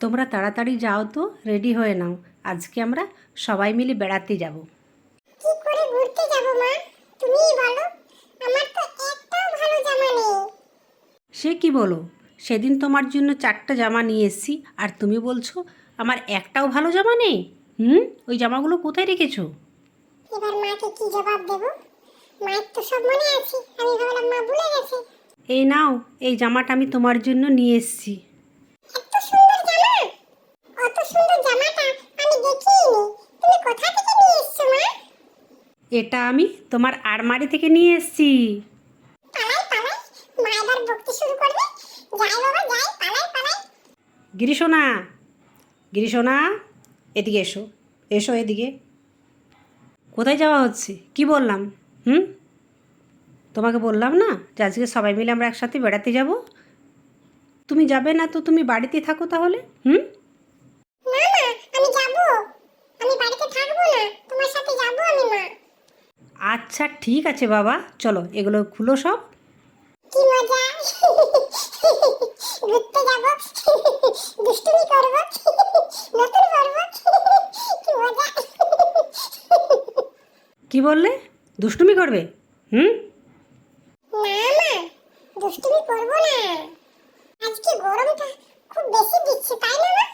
তোমরা তাড়াতাড়ি যাও তো রেডি হয়ে নাও। আজকে আমরা সবাই মিলে বেড়াতে যাব। কি করে ঘুরতে যাব মা? তুমিই বলো। আমার তো একটাও ভালো জামা নেই। সে কি বলো? সেদিন তোমার জন্য চারটা জামা নিয়ে এসেছি আর তুমি বলছো আমার একটাও ভালো জামা নেই? হুম? ওই জামাগুলো কোথায় রেখেছো? এবার মাকে কি জবাব দেব? মায়ের তো সব মনে আছে। আমি ভাবলাম মা ভুলে গেছে। এই নাও এই জামাটা আমি তোমার জন্য নিয়ে এসেছি এত সুন্দর জামা অত সুন্দর জামাটা আমি দেখিনি তুমি কোথা থেকে নিয়ে এসছো মা এটা আমি তোমার আলমারি থেকে নিয়ে এসেছি। গিরিশোনা গিরিশোনা এদিকে এসো। এসো এদিকে। কোথায় যাওয়া হচ্ছে? কি বললাম? হুম? তোমাকে বললাম না যে আজকে সবাই মিলে আমরা একসাথে বেড়াতে যাব? তুমি যাবে না তো তুমি বাড়িতে থাকো তাহলে? হুম না মা আমি যাব আমি বাড়িতে থাকব না তোমার সাথে যাব আমি মা আচ্ছা ঠিক আছে বাবা। চলো এগুলো খুলো সব। কি মজা। ঘুরতে যাব। দুষ্টুমি করব। নতুন করব। কি মজা। কি বললে? দুষ্টুমি করবে? হুম? না মা দুষ্টুমি করব না। আজকে গরমটা খুব বেশি দিচ্ছে তাই না মা?